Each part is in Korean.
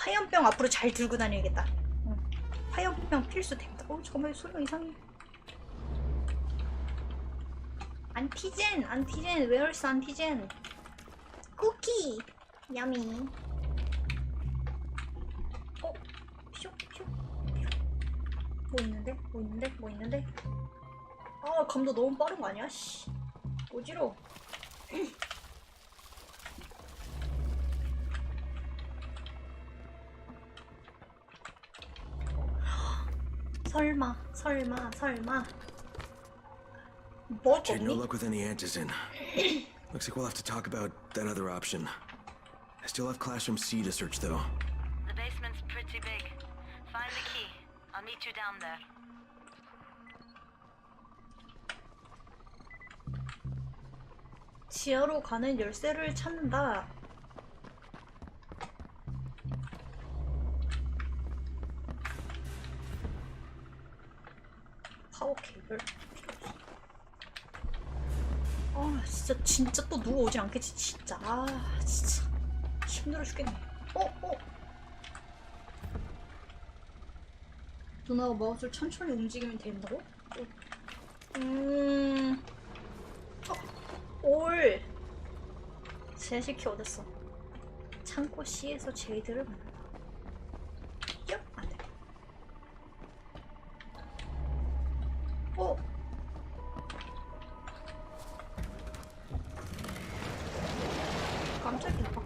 화염병 앞으로 잘 들고 다녀야겠다. 응. 화염병 필수템이다. 어, 잠깐만 소리가 이상해. 안티젠, 안티젠, 웨얼스 안티젠. 쿠키, 야미. 어, 슉, 슉, 슉. 뭐 있는데? 뭐 있는데? 뭐 있는데? 아, 감도 너무 빠른 거 아니야? 씨. 어지러워. 설마, 설마, 설마. 뭐 Jade, no 없니? luck with any antizen. Looks like we'll have to talk about that other option. I still have classroom C to search though. The basement's pretty big. Find the key. I'll meet you down there. 지하로 가는 열쇠를 찾는다. 아 진짜 진짜 또 누가 오지 않겠지 진짜. 아 진짜 힘들어 죽겠네. 어 어. 누나가 마우스를 천천히 움직이면 된다고? 어. 음. 올 제시키 어딨어? 창고 C에서 제이드를 만나.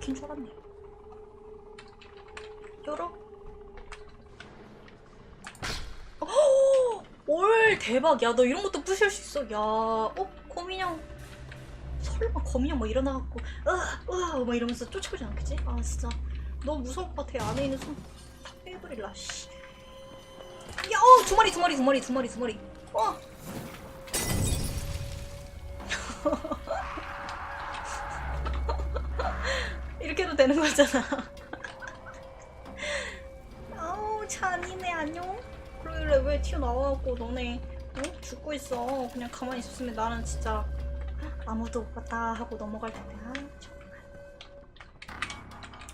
막힌 줄 알았네. 어, 올 대박. 야, 너 이런 것도 부실 수 있어. 야, 어, 고민형. 설마 거미형 막 일어나갖고 으아 막 이러면서 쫓아오지 않겠지? 아 진짜 너무 무서울 것 같아 안에 있는 손 다 빼버릴라 씨. 야, 어, 두 마리 두 마리 두 마리 두 마리 두 마리 어 되는 거잖아. 아우 잔이네 안녕. 그러길래 왜 튀어나와갖고 너네 어? 죽고 있어. 그냥 가만히 있었으면 나는 진짜 아무도 못 봤다 하고 넘어갈 텐데. 아 정말.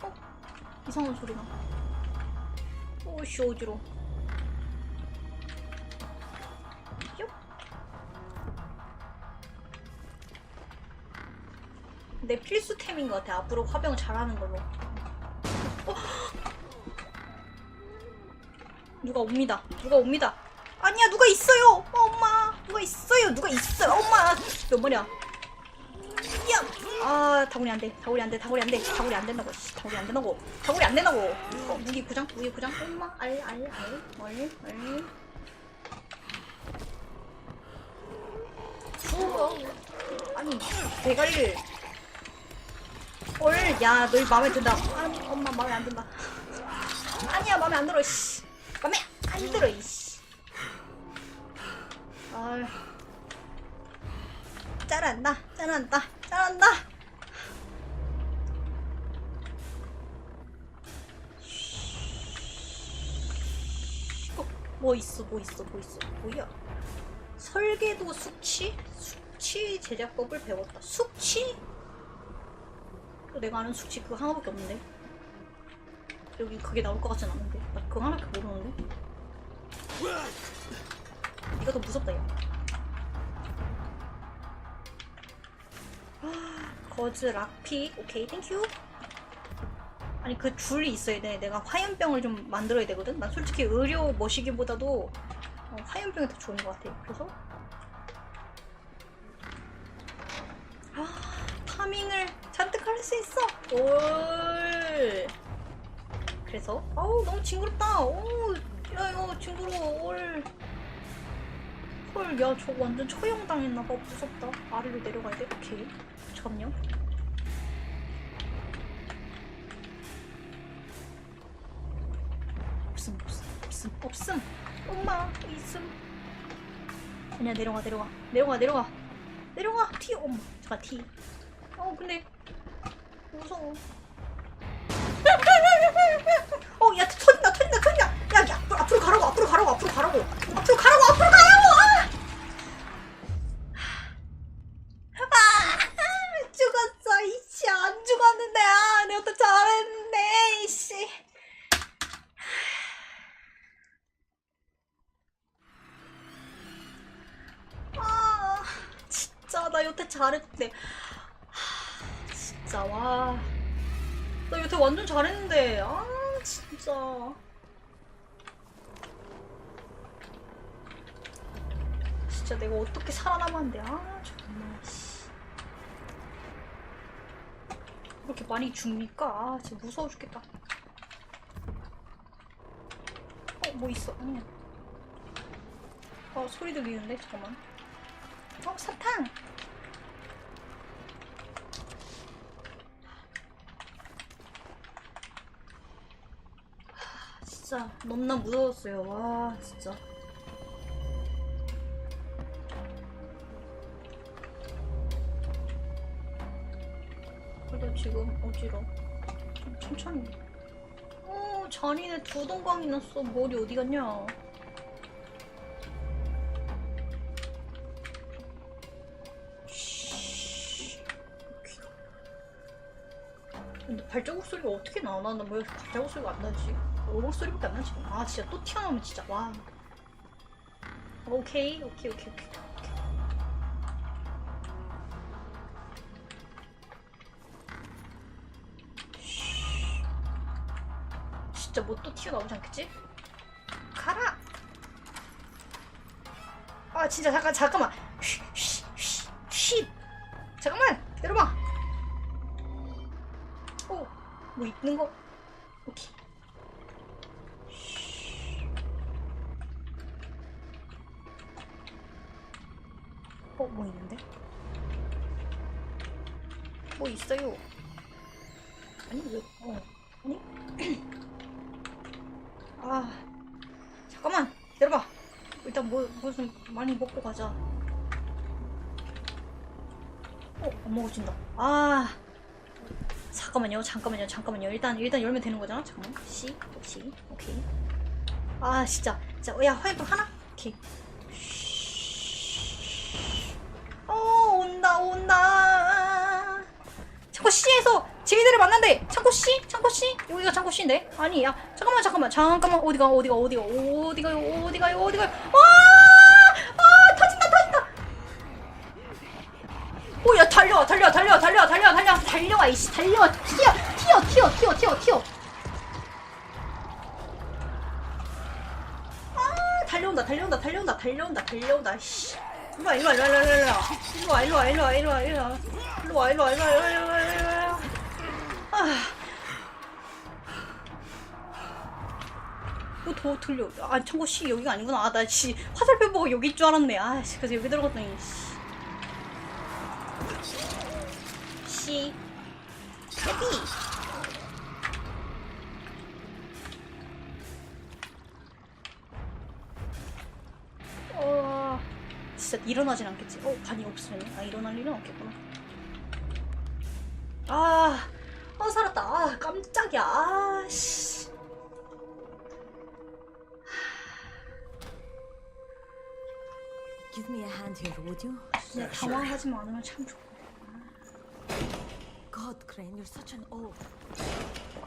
어? 이상한 소리가. 오씨 어지러 요 내 필수템인 것 같아 앞으로 화병 잘하는 걸로 어? 누가 옵니다 누가 옵니다 아니야 누가 있어요 어, 엄마 누가 있어요 누가 있어요 엄마 몇 마리야 야! 아, 다구리 안 돼. 다구리 안 돼. 다구리 안 돼. 다구리 안 된다고. 씨, 다구리 안 된다고. 다구리 안 된다고. 어, 무기 구장? 무기 구장? 엄마, 알, 알, 알, 얼, 얼. 우와. 아니, 대가리를. 얼, 야, 너 마음에 든다. 아니, 엄마 마음에 안 든다. 아니야, 마음에 안 들어, 씨. 마음에 안 들어, 이씨. 아 짜란다, 짜란다, 짜란다. 어, 뭐 있어, 뭐 있어, 뭐 있어, 뭐야? 설계도 숙취? 숙취 제작법을 배웠다. 숙취? 내가 아는 숙취 그거 하나밖에 없는데. 여기 그게 나올 것 같진 않은데. 나 그거 하나밖에 모르는데. 이거 더 무섭다, 야. 거즈 락피 오케이 땡큐 아니 그 줄이 있어야 돼 내가 화염병을 좀 만들어야 되거든 난 솔직히 의료 머시기보다도 어, 화염병이 더 좋은 것 같아 그래서 수 있어 올 그래서 아우 너무 징그럽다 오 야 이거 징그러워 올 헐, 야, 저거 완전 처형 당했나봐. 무섭다. 아래로 내려가야 돼? 오케이. 잠깐만요. 없음, 없음, 없음, 없음. 엄마, 있음. 아니야, 내려가, 내려가. 내려가, 내려가. 내려가. 티, 엄마. 잠깐, 티. 어, 근데. 어, 야, 터진다, 터진다, 터진다. 야, 야, 앞으로 가라고, 앞으로 가라고, 앞으로 가라고. 앞으로 가라고, 앞으로 가라고! 죽니까 아 진짜 무서워 죽겠다. 어 뭐 있어? 아니야. 어 소리 들리는데 잠깐만. 어 사탕. 하, 진짜 너무나 무서웠어요. 와 진짜. 지금 어지러. 좀 천천히. 어 잔인해 두 동강이 났어. 머리 어디 갔냐? 근데 발자국 소리가 어떻게 나? 나는 왜 발자국 소리가 안 나지? 오목 소리밖에 안 나지? 아 진짜 또 튀어나오면 진짜 와. 오케이 오케이 오케이 오케이. 진짜 뭐 또 튀어나오지 않겠지? 가라! 아 진짜 잠깐 잠깐만 쉬, 쉬, 쉬, 쉬. 잠깐만 기다려봐 어뭐 있는 거 잠깐만 기다려봐. 일단 뭐 무슨 많이 먹고 가자. 어 안 먹어진다. 아 잠깐만요 잠깐만요 잠깐만요. 일단 일단 열면 되는 거잖아? 잠깐만. C 오케이 오케이. 아 진짜. 진짜 야 화이트 하나? 오케이 제이들을 만난대 창고 C 창고 C 여기가 창고 C인데 아니 야 잠깐만 잠깐만 잠깐만 어디가 어디가 어디가 어디가요 어디가요 어디가요 와아 터진다 터진다 오야 달려 달려 달려 달려 달려 달려 달려와 이씨 달려 튀어 튀어 튀어 튀어 튀어 튀어 아 달려온다 달려온다 달려온다 달려온다 달려온다 씨 일로와 일로와 일로와 일로와 일로와 일로와 일로와 일로와 일로와 일로와 일로와 일로와 일로와 아. 뭐더 들려 아 청고 씨 여기가 아니구나 아 나 씨 화살표 보고 여기일 줄 알았네 아 씨, 그래서 여기 들어갔더니 씨 씨. 해피. 어, 진짜 일어나진 않겠지. 어, 반이 없으네. 아, 일어날 일은 없겠구나. 아, 아, 살았다. 아, 깜짝이야. 아, 씨. Give me a hand here, would you? 진짜 당황하지 않으면 참 좋고. God, Crane, you're such an oaf.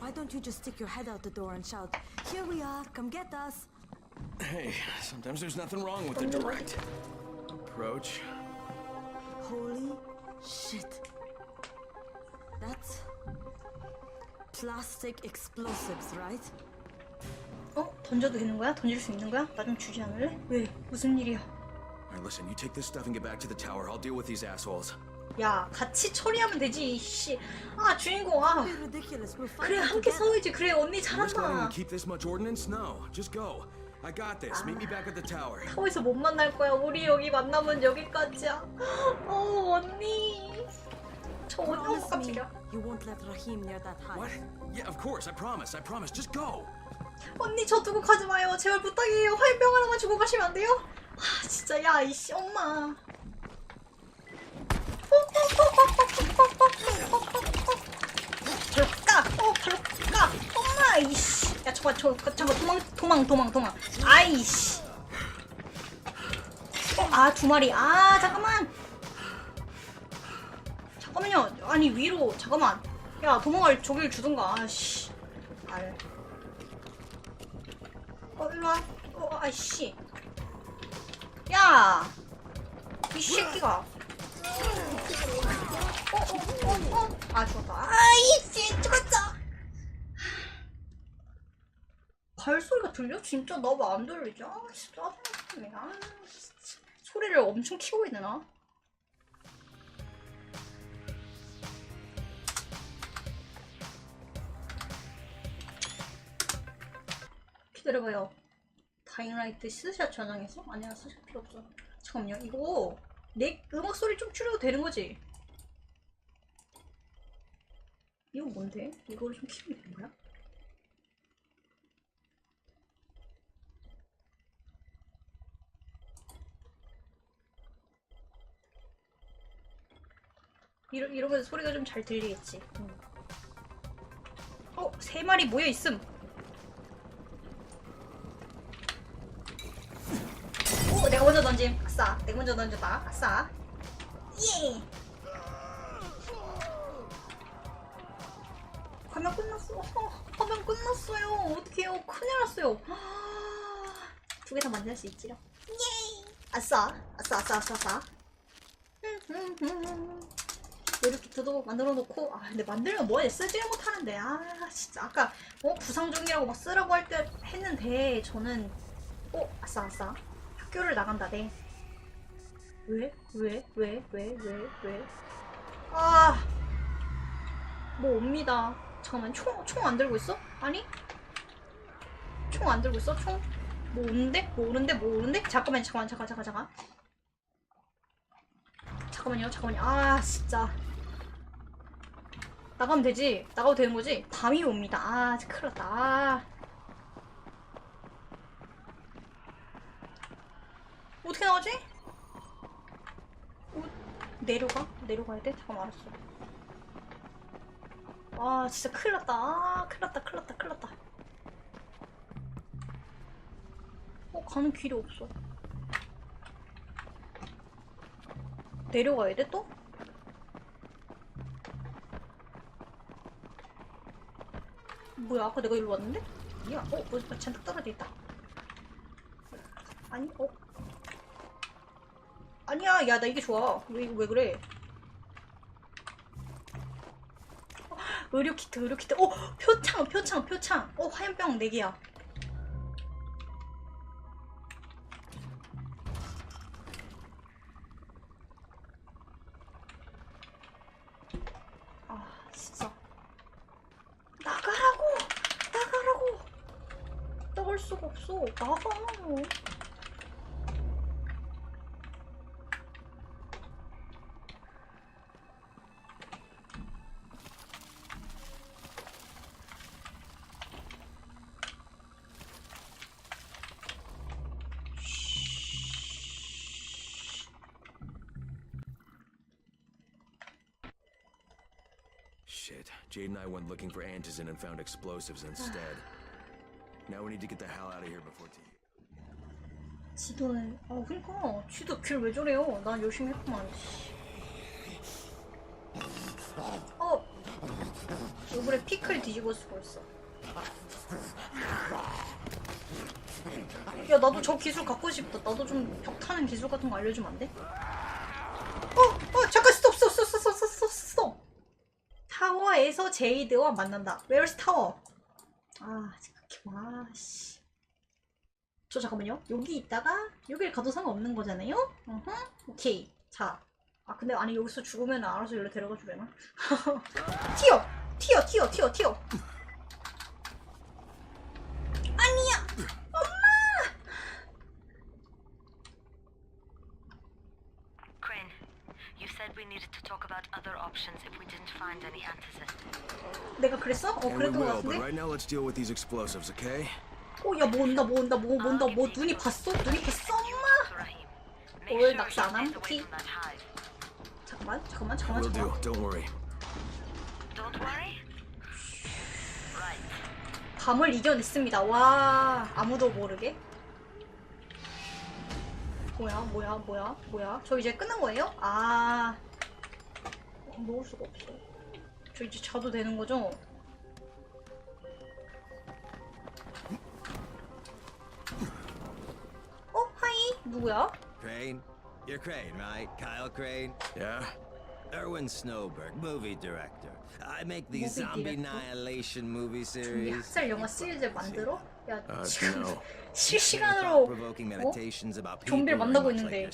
Why don't you just stick your head out the door and shout, Here we are, come get us? Hey, sometimes there's nothing wrong with the direct approach. Holy shit. That's plastic explosives, right? 어? 던져도 되는 거야? 던질 수 있는 거야? 나 좀 주지 않을래? 왜? 무슨 일이야? Alright, listen, you take this stuff and get back to the tower. I'll deal with these assholes. 야, 같이 처리하면 되지, 씨. 아, 주인공, 아. Be ridiculous. We'll fight 그래, them 함께 together. 싸워야지. 그래, 언니 just going 잘한다. to keep this much ordnance? No, just go. I got this. Meet me back at the tower. 타워에서 못 만날 거야. 우리 여기 만나면 여기까지야. You won't let Rahim near that What? high. Yeah, of course. I promise. I promise. Just go. 언니, 저 두고 가지 마요. 제발 부탁이에요. 화염병 하나만 주고 가시면 안 돼요? 아, 진짜, 야, 이씨, 엄마. 발로 까! 어, 발로 까! 엄마, 이씨. 야, 저거, 저, 잠깐, 도망, 도망, 도망, 도망. 아이씨. 어, 아, 두 마리. 아, 잠깐만. 아니, 위로. 잠깐만. 야, 도망갈 저기를 주든가. 아씨. 알. 어, 일로와. 어, 아이씨. 야! 이 새끼가. 어, 어, 어, 어. 아, 죽었다. 아이씨, 죽었어. 발소리가 들려? 진짜 나왜안 들리지? 아, 진짜 짜증나네. 아. 소리를 엄청 키고 있네, 나. 기다려봐요. 다잉라이트 스샷 저장해서? 아니야, 스샷 필요 없어. 잠깐만요. 이거 내 음악 소리 좀 줄여도 되는 거지? 이거 뭔데? 이거를 좀 키우면 되는 거야? 이러, 이러면 소리가 좀 잘 들리겠지. 응. 어, 세 마리 모여 있음. 내가 먼저 던짐. 아싸. 내가 먼저 던졌다. 아싸. 예. 화면 끝났어. 어, 화면 끝났어요. 어떡해요. 큰일 났어요. 두 개 다 만들 수 있지요. 예. 아싸. 아싸, 아싸, 아싸, 아싸. 이렇게 뜯어 만들어 놓고 아 근데 만들면 뭐해 쓰지를 못하는데 아 진짜 아까 어 부상 중이라고 막 쓰라고 할 때 했는데 저는 어 아싸 아싸 학교를 나간다네 왜? 왜? 왜? 왜? 왜? 왜? 아, 뭐 옵니다. 잠깐만, 총, 총 안 들고 있어? 아니? 총 안 들고 있어? 총? 뭐 오는데? 뭐 오는데? 뭐 오는데? 잠깐만, 잠깐만, 잠깐, 잠깐, 잠깐. 잠깐만요, 잠깐만요. 아, 진짜. 나가면 되지? 나가도 되는 거지? 밤이 옵니다. 아, 큰일 났다. 아. 어떻게 나가지? 어, 내려가? 내려가야 돼? 잠깐만 알았어. 아 진짜 큰일 났다. 아 큰일 났다. 큰일 났다. 큰일 났다. 어 가는 길이 없어. 내려가야 돼 또? 뭐야 아까 내가 일로 왔는데? 아니야 어? 뭐 잔뜩 떨어져 있다 아니 어? 아니야, 야, 나 이게 좋아. 왜, 왜 그래? 어, 의료 키트, 의료 키트. 어, 표창, 표창, 표창. 어, 화염병 4개야. 아, 진짜. 나가라고! 나가라고! 나갈 수가 없어. 나가. Shit. Jade and I went looking for Antizin and found explosives instead. now we need to get the hell out of here before tea. 지도는 어 그니까 지도 길왜 저래요? 난 열심히 했구만. 씨. 어 얼굴에 피클 뒤집어 쓰고 있어. 야 나도 저 기술 갖고 싶다. 나도 좀 벽 타는 기술 같은 거 알려주면 안 돼? 어, 어 잠깐 스톱 스톱 스톱 스톱 스톱 스톱 스톱. 타워에서 제이드와 만난다. Where's 타워? 아 잠깐 와 씨. 저 잠깐만요. 여기 있다가 여기를 가도 상관없는 거잖아요? 어허. 오케이. 자. 아 근데 아니 여기서 죽으면 알아서 여기로 데려가 주려나? 튀어! 튀어! 튀어! 튀어! 튀어! 아니야! Crane, you said we needed to talk about other options if we didn't find any antizin. 내가 그랬어? 어 And we 그랬던 거 will, but 같은데? right now let's deal with these explosives, okay? 어야뭐 온다 뭐 온다 뭐 온다 뭐 눈이 봤어? 눈이 봤어 엄마! Rahim, make stays away chị. from that hive. 잠깐만 잠깐만 잠깐만 Will do. 잠깐만 Don't worry. Don't worry. Right. 밤을 이겨냈습니다 와 아무도 모르게 뭐야 뭐야 뭐야 뭐야 저 이제 끝난 거예요? 아 먹을 수가 없어 저 이제 자도 되는 거죠? 어? 하이 누구야? Crane? You're Crane, right? Kyle Crane? Yeah? Erwin Snowberg, movie director. I make these Movie zombie annihilation movie 이 series. 학살 영화 시리즈 만들어? 야 Uh, 지금. 실시간으로 어? 좀비를 만나고 있는데.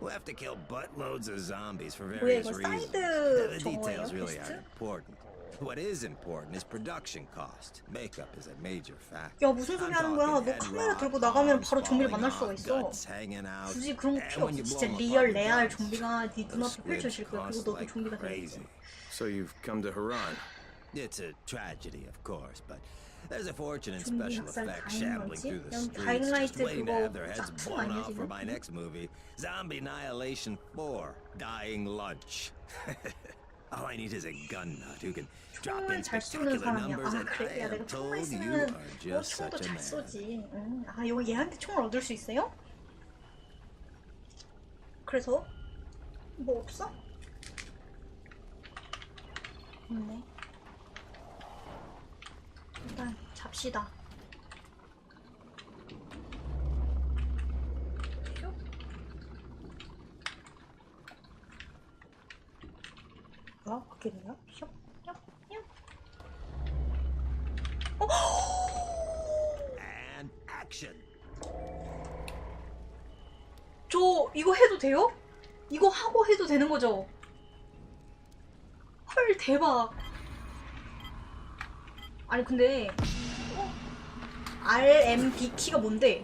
yourself who have to kill buttloads of zombies for 뭐야 various 이거 reasons. 사이드 The 저거예요? details really 퀘스트? aren't important. What is important is production cost. Makeup is a major factor. 야 무슨 소리 하는 거야? 너 카메라 들고 나가면 바로 좀비를 만날 수가 있어. 굳이 그런 거 필요 없어. 진짜 리얼 레알 좀비가 네 눈앞에 펼쳐질 거야. 그리고 너도 좀비가 될 거야. So you've come to Haran. It's a tragedy, of course, but there's a fortune in 좀비 special 학살 effects 다행인 shambling 거지? through the 그냥 streets, 다잉라이트 just waiting to 그거 have their heads 짝퉁 blown 아니야 off for 지금? my next movie, Zombie Annihilation 4: Dying Lunch. All I need is a gun nut who can drop in 총을 잘 쏘는 spectacular 사람이야. numbers, 아 and I 그래? 야 am 내가 총알 told you 있으면 are 어, just 총도 such a 잘 man. 쏘지. 응. 아 이거 얘한테 총을 얻을 수 있어요? 그래서 뭐 없어? 없네. 일단 잡시다. 슉, 슉, 슉. And action. 저 이거 해도 돼요? 이거 하고 해도 되는 거죠? 헐 대박. 아니 근데 어? RMB 키가 뭔데?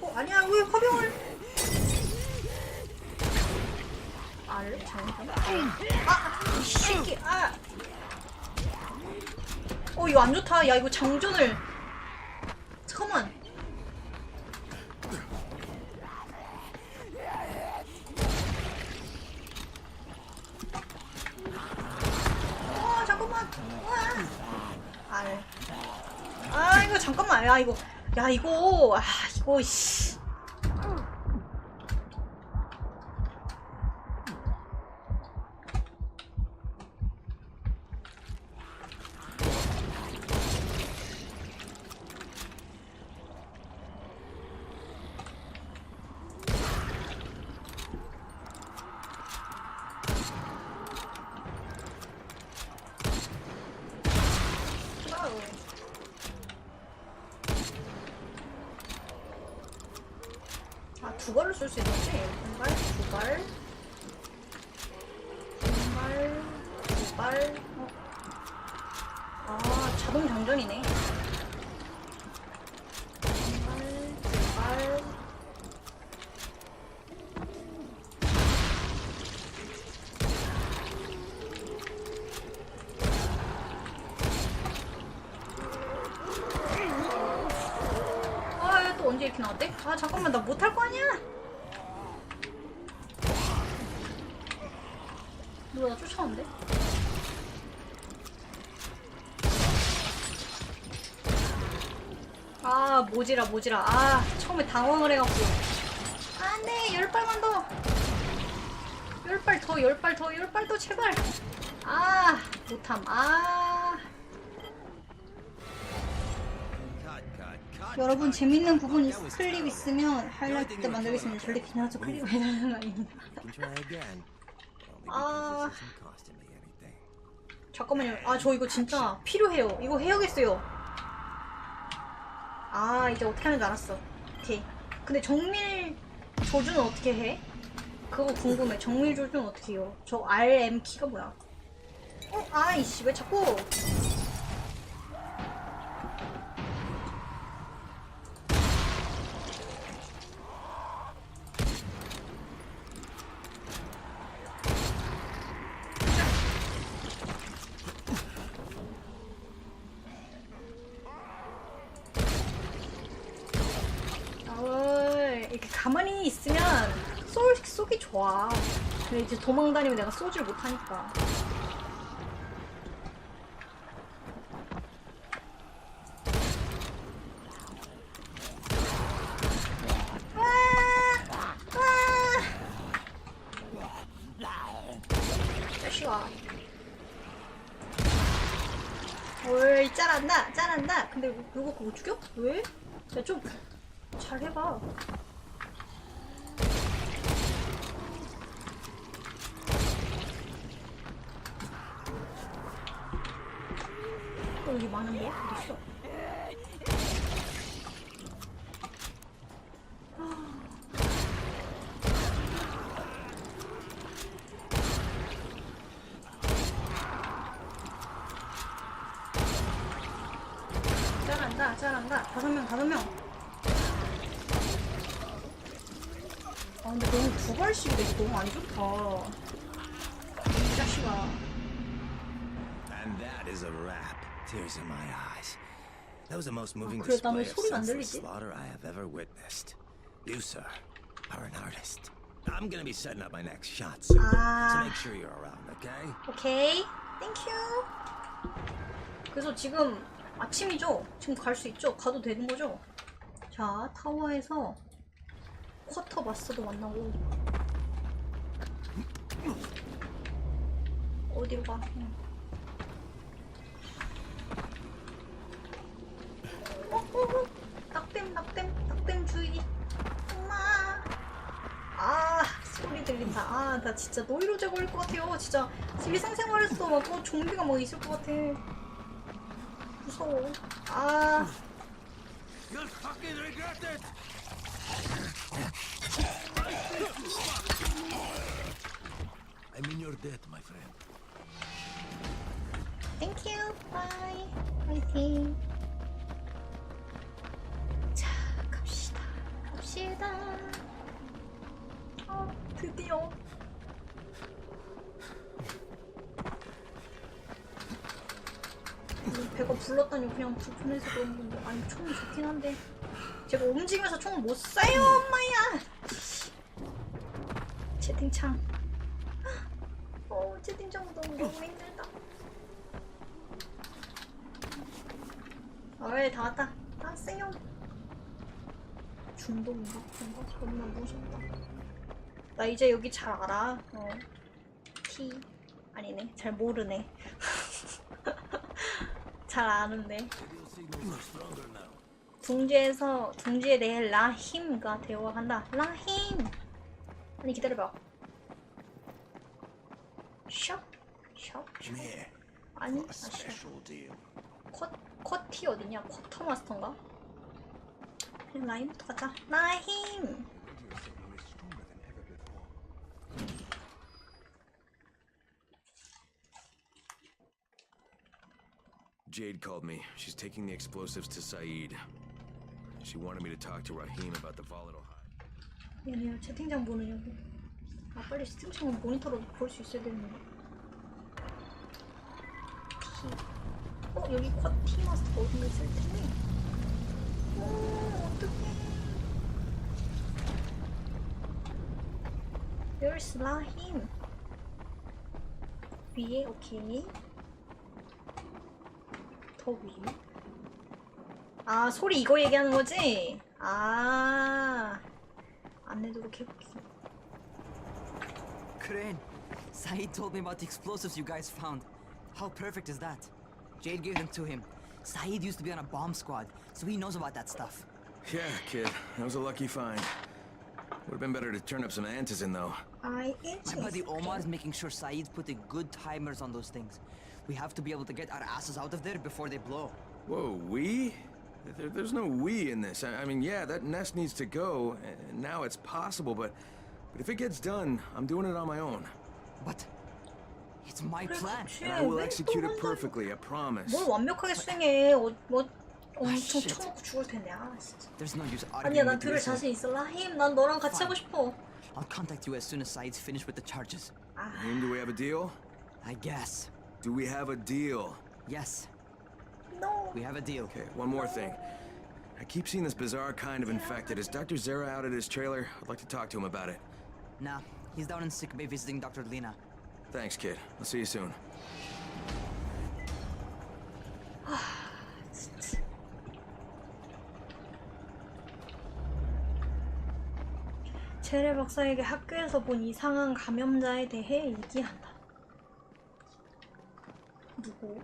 어 아니야 왜 화병을? R 잠깐. 아이 새끼 아. 어 이거 안 좋다. 야 이거 장전을 잠깐만. 아 잠깐만. 아, 알. 아 이거 잠깐만. 야 이거. 야 이거. 아 이거 씨. 와우. 아, 두 발로 쓸 수 있는 거지? 한 발, 두 발. 한 발, 두 발. 어. 아, 자동 장전이네. 아, 또 언제 이렇게 나왔대? 아, 잠깐만, 나 못할 거 아니야? 모지라, 모지라. 아, 처음에 당황을 해갖고. 안 돼, 열 발만 더. 열발 더, 열발 더, 열발 더, 제발. 아, 못함. 아. 여러분 재밌는. 부분 was 클립. 있으면 하이라이트 때 만들겠습니다. 절대 비난하죠 클립 해달라는 거 아닙니다. 아. 잠깐만요. 아 저 이거 진짜 필요해요. 이거 해야겠어요. 아 이제 어떻게 하는지 알았어. 오케이. 근데 정밀 조준은 어떻게 해? 그거 궁금해. 정밀 조준은 어떻게 해요? 저 RM 키가 뭐야? 어? 아이씨 왜 자꾸 이렇게 가만히 있으면 쏠, 쏘기 좋아. 근데 이제 도망 다니면 내가 쏘질 못하니까. 아! 아! 자식아. 올 짜란다 짜란다 근데 이거 그거 죽여? 왜? 야 좀 잘해봐 여기 많은데? 어딨어? 잘한다, 잘한 다. 다섯 명, 다섯 명. 아, 근데 너무 두 발씩 되게 너무 안 좋다. 이 자식아. And that is a wrap. Tears in my eyes. That was the most moving display of senseless slaughter I have ever witnessed. You, sir, are an artist. I'm gonna be setting up my next shot soon, Ah. so make sure you're around, okay? 오케이. 땡큐. 그래서 지금 아침이죠? 지금 갈 수 있죠? 가도 되는 거죠? 자, 타워에서 쿼터 마스터도 만나고. 어디로 가? 응. 어, 어, 어. 낙댐, 낙댐, 낙댐 주의. 엄마. 아 소리 들린다 아 나 진짜 노이로제 걸릴 것 같아요 진짜 일상생활에서 막또 좀비가 막 있을 것 같아 무서워 아 You'll fucking regret it! I'm in your debt, my friend. 땡큐 바이 화이팅 자 갑시다 갑시다 아 드디어 우리 배가 불렀다니 그냥 불편해서 그런 건데. 아니 총이 좋긴 한데. 제가 움직이면서 총을 못 쏴요 엄마야! 채팅창. 어 채팅창 너무 너무 힘들다. 어이 다 왔다. 다 왔어요. 중독인가? 뭔가 겁나 무섭다. 나 이제 여기 잘 알아. 어. T 아니네. 잘 모르네 잘 아는데 둥지에서 둥지에 대해 라힘과 대화한다 라힘 아니 기다려봐 샵? 샵? 샵? 아니 아. 쿼, 쿼티 어디냐? 쿼터 마스터인가? 그냥 라임부터 가자. 라임! Jade called me. She's taking the explosives to Saeed. She wanted me to talk to Raheem about the volatile high. 얘네야 채팅창 보느냐고. 아 빨리 채팅창을 모니터로 볼 수 있어야 되는데. 티. 어 여기 쿼티 마스터 어딘가 있을 텐데. 오 어떡해. There's 라힘. 위에 오케이. 더 위에? 아 소리 이거 얘기하는 거지? 아 안내도록 해볼게. Crane, Saeed told me about the explosives you guys found. How perfect is that? Jade gave them to him. Saeed used to be on a bomb squad, so he knows about that stuff. Yeah, kid. That was a lucky find. Would have been better to turn up some antizin, though. I My buddy Omar is making sure Saeed's putting good timers on those things. We have to be able to get our asses out of there before they blow. Whoa, we? There, there's no we in this. I, I mean, yeah, that nest needs to go, and now it's possible, but, but if it gets done, I'm doing it on my own. But it's my plan. And I will execute it perfectly, I promise. 뭘 완벽하게 수행해. 어, 뭐 엄청 shit. 쳐먹고 죽을 텐데. 아 진짜. There's no use 아니야 arguing 난 with you. 들을 so 자신 있어. 라힘 난 너랑 같이 하고 싶어. I'll contact you as soon as Saeed's finished with the charges. Raheem, do we have a deal? I guess. Do we have a deal? Yes, No. we have a deal. Okay, one more thing. I keep seeing this bizarre kind of infected. Is Dr. Zera out at his trailer? I'd like to talk to him about it. Nah, he's down in sick bay visiting Dr. Lena. Thanks, kid. I'll see you soon. 제레 박사에게 학교에서 본 이상한 감염자에 대해 얘기한다. 누구?